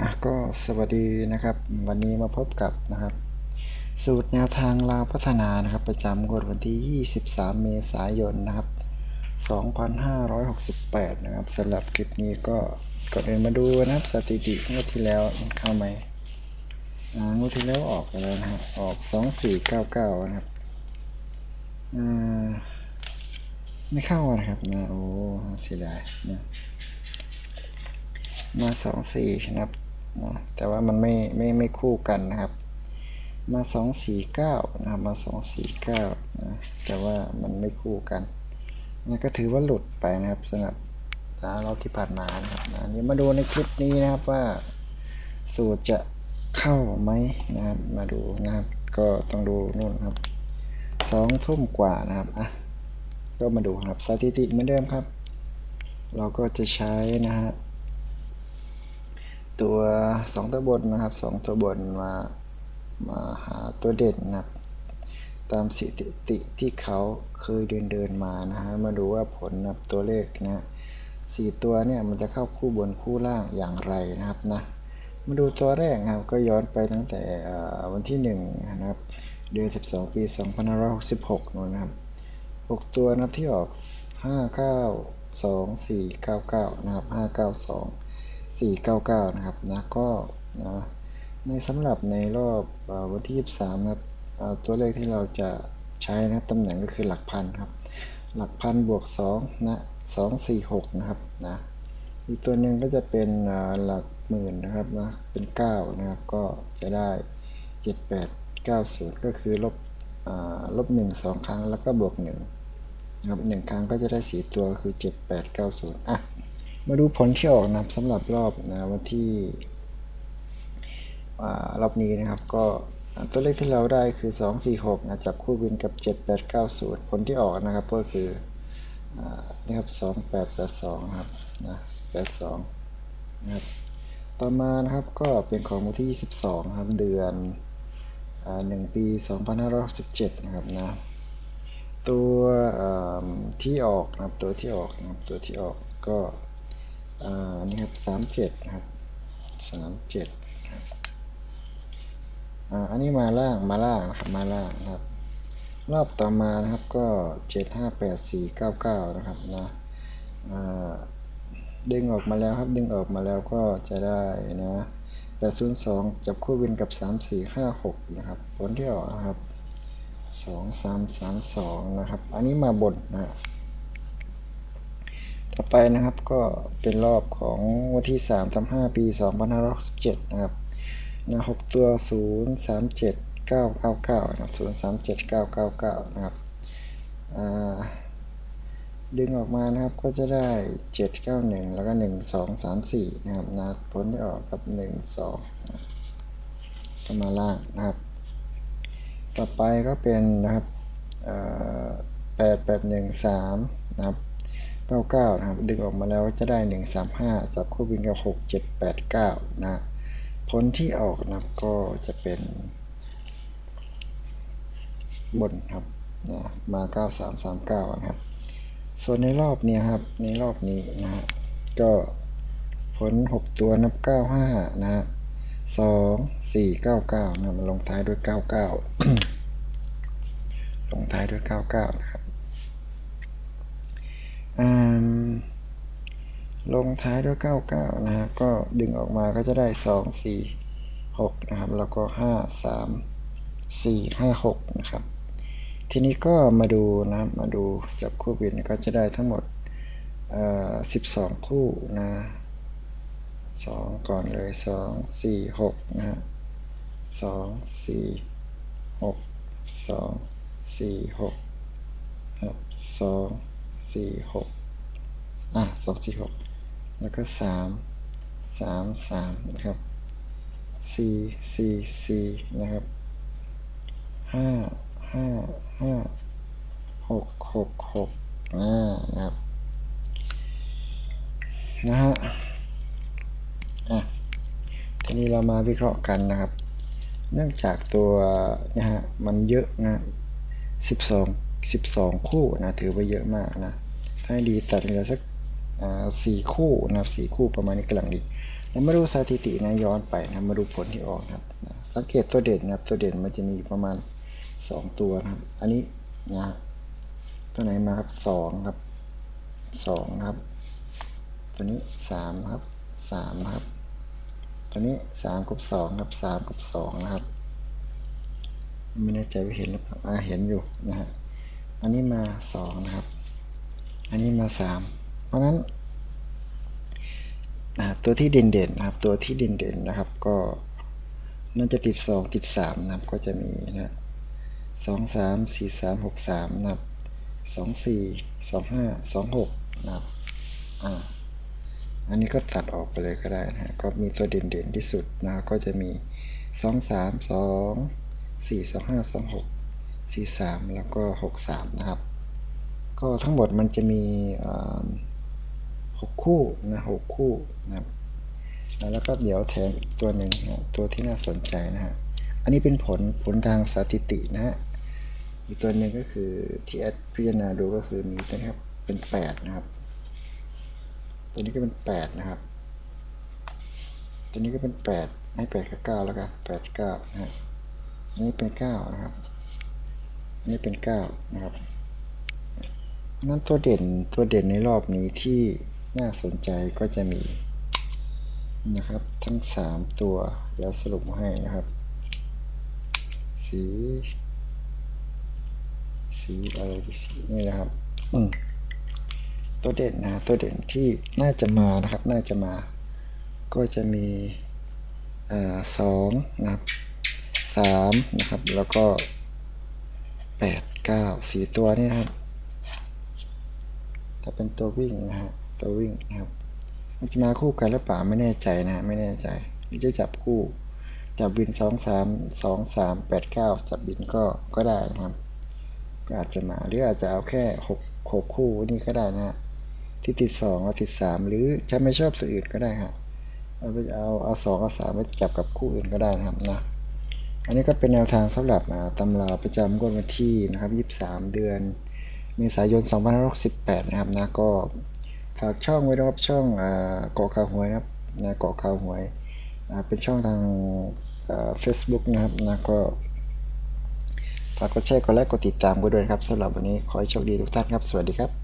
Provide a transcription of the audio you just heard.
อะก็สวัสดีนะครับ วันนี้มาพบกับนะครับ สูตรแนวทางลาวพัฒนานะครับ ประจำงวดวันที่ 23 เมษายนนะครับ 2568 นะครับสำหรับคลิปนี้ก็ก่อนอื่นมาดูนะครับ สถิติงวดที่แล้วเข้าไหมงวดที่แล้วออกไปแล้วนะครับออก 2499 นะครับอ่าไม่เข้านะครับนะโอ้เสียดายนะมาสองสี่นะครับ นะแต่ว่ามันไม่ไม่ไม่คู่กันนะครับ มาสองสี่เก้านะครับมาสองสี่เก้านะแต่ว่ามันไม่คู่กันนะก็ถือว่าหลุดไปนะครับสำหรับนะรอบที่ผ่านมานะครับนะเดี๋ยวมาดูในคลิปนี้นะครับว่าสูตรจะเข้าไหมนะครับ มาดูนะครับ ก็ต้องดูนู่นครับสองทุ่มกว่านะครับอะก็มาดูครับสถิติเหมือนเดิมครับ เราก็จะใช้นะฮะ ตัวสองตัวบนนะครับสองตัวบนมามาหาตัวเด่นนะครับ ตามสถิติที่เขาเคยเดินเดินมานะฮะมาดูว่าผลนะตัวเลขนะสี่ตัวเนี่ยมันจะเข้าคู่บนคู่ล่างอย่างไรนะครับนะมาดูตัวแรกครับก็ย้อนไปตั้งแต่วันที่หนึ่งนะครับเดือน 12 ปี 2566นู่นนะครับหกตัวนะที่ออก 592 499 นะครับ 592 499 นะครับนะก็นะในสำหรับในรอบอวันที่ 23 นะครับตัวเลขที่เราจะใช้นะครับตำแหน่งก็คือหลักพันครับ หลักพันบวก2นะ246 นะครับนะอีกตัวหนึ่งก็จะเป็นหลักหมื่นนะครับนะเป็น 9 นะครับก็จะได้ 7890 ก็คือลบอ่าลบ 1 2 ครั้งแล้วก็บวก1นะครับหนึ่งครั้งก็จะได้สีตัวคือ 7890 อะ มาดูผลที่ออกนะครับสำหรับรอบนะวันที่รอบนี้นะครับ ก็ตัวเลขที่เราได้คือ 246นะจับคู่วินกับ 7890 ผลที่ออกนะครับก็คืออนี่ครับ2882ครับนะ82นะครับต่อมานะครับก็เป็นของวันที่ 22ครับเดือนอ่า1ปี 2567นะครับนะตัวที่ออกนะครับตัวที่ออกนะครับตัวที่ออกก็ อ่านี่ครับสามเจ็ดนะครับสามเจ็ดอ่าอันนี้มาล่างมาล่างนะครับมาล่างนะครับ รอบต่อมานะครับก็เจ็ดห้าแปดสี่เก้าเก้านะครับนะอ่าดึงออกมาแล้วครับดึงออกมาแล้วก็จะได้นะแปดศูนย์สองจับคู่วินกับสามสี่ห้าหกนะครับ ผลที่ออกนะครับสองสามสามสองนะครับ อันนี้มาบนนะ ต่อไปนะครับก็เป็นรอบของวันที่สามทำห้าปีสองพันห้าร้อยสิบเจ็ดนะครับนะหกตัวศูนย์สามเจ็ดเก้าเก้าเก้านะครับศูนย์สามเจ็ดเก้าเก้าเก้านะครับดึงออกมานะครับก็จะได้เจ็ดเก้าหนึ่งแล้วก็หนึ่งสองสามสี่นะครับนะผลที่ออกกับหนึ่งสองก็มาล่างนะครับ ต่อไปก็เป็นนะครับแปดแปดหนึ่งสามนะครับ เก้าเก้านะครับดึงออกมาแล้วจะได้หนึ่งสามห้าจับคู่บินกับหกเจ็ดแปดเก้านะผลที่ออกนะครับก็จะเป็นบนครับนะมาเก้าสามสามเก้านะครับ ส่วนในรอบนี้ครับ ในรอบนี้นะฮะก็ผลหกตัวนับเก้าห้านะฮะสองสี่เก้าเก้านะมันลงท้ายด้วยเก้าเก้าลงท้ายด้วยเก้าเก้านะครับ ลงท้ายด้วยเก้าเก้านะฮะ ก็ดึงออกมาก็จะได้สองสี่หกนะครับ แล้วก็ห้าสามสี่ห้าหกนะครับ ทีนี้ก็มาดูนะ มาดูจับคู่บินก็จะได้ทั้งหมดเอ่อสิบสองคู่นะสองก่อนเลยสองสี่หกนะฮะสองสี่หกสองสี่หกครับสอง สี่หกอะสองสี่หกแล้วก็สามสามสามนะครับสี่สี่สี่นะครับห้าห้าห้าหกหกหกอ่านะครับนะฮะอะทีนี้เรามาวิเคราะห์กันนะครับ เนื่องจากตัวนะฮะมันเยอะนะสิ บสองสิบสองคู่นะถือว่าเยอะมากนะถ้าดีตัดเหลือสักสี่คู่นะครับสี่คู่ประมาณนี้กำลังดีแล้วมาดูสถิตินะย้อนไปนะมาดูผลที่ออกนะครับนะสังเกตตัวเด่นนะครับตัวเด่นมันจะมีประมาณสองตัวนะครับ อันนี้นะตัวไหนมาครับสองครับสองนะครับ ตัวนี้สามครับสามนะครับ ตัวนี้สามกับสองครับสามกับสองนะครับ ไม่แน่ใจว่าเห็นหรือเปล่าเห็นอยู่นะฮะ อันนี้มาสองนะครับ อันนี้มาสามเพราะนั้นตัวที่เด่นๆนะครับ ตัวที่เด่นๆนะครับ ก็น่าจะติด 2 ติด 3 นะครับ ก็จะมีนะสองสามสี่สามหกสามนะครับสองสี่สองห้าสองหกนะครับอ่าอันนี้ก็ตัดออกไปเลยก็ได้นะฮะก็มีตัวเด่นๆที่สุดนะครับก็จะมีสองสามสองสี่สองห้าสองหก สี่สามแล้วก็หกสามนะครับ ก็ทั้งหมดมันจะมีอ่าหกคู่นะหกคู่นะครับแล้วก็เดี๋ยวแถมตัวหนึ่งนะตัวที่น่าสนใจนะฮะ อันนี้เป็นผลผลทางสถิตินะฮะ อีกตัวหนึ่งก็คือที่แอดพิจารณาดูก็คือมีนี้ครับ เป็นแปดนะครับ ตัวนี้ก็เป็นแปดนะครับ ตัวนี้ก็เป็นแปดให้แปดกับเก้าแล้วกันแปดเก้านะฮะอันนี้เป็นเก้านะครับ นนี้เป็นเก้านะครับนั้นตัวเด่นตัวเด่นในรอบนี้ที่น่าสนใจก็จะมีนะครับทั้งสามตัวเดี๋ยวสรุปมาให้นะครับ สี สีอะไรดีสีนี่นะครับอืมตัวเด่นนะตัวเด่นที่น่าจะมานะครับ น่าจะมา ก็จะมีอ่าสองนะครับสามนะครับแล้วก็ แปดเก้าสี่ตัวนี่นะครับถ้าเป็นตัววิ่งนะฮะตัววิ่งนะครับมันจะมาคู่กันหรือเปล่าไม่แน่ใจนะไม่แน่ใจหรือจะจับคู่จับบินสองสามสองสามแปดเก้าจับบินก็ก็ได้นะครับก็อาจจะมาหรืออาจจะเอาแค่หกหกคู่นี่ก็ได้นะฮะที่ติดสองเอาติดสามหรือจะไม่ชอบตัวอื่นก็ได้ฮะเอาไปเอาเอาสองเอาสามไปจับกับคู่อื่นก็ได้นะครับนะ อันนี้ก็เป็นแนวทางสำหรับอ่าตำราประจำงวดวันที่นะครับ23 เดือนเมษายน2568นะครับนะก็ฝากช่องไว้นะครับช่องเกาะข่าวหวยนะครับนะเกาะข่าวหวยเป็นช่องทางเฟซบุ๊กนะครับนะก็ฝากกดแชร์กดไลค์กดติดตามกันด้วยครับสำหรับวันนี้ขอให้โชคดีทุกท่านครับ สวัสดีครับ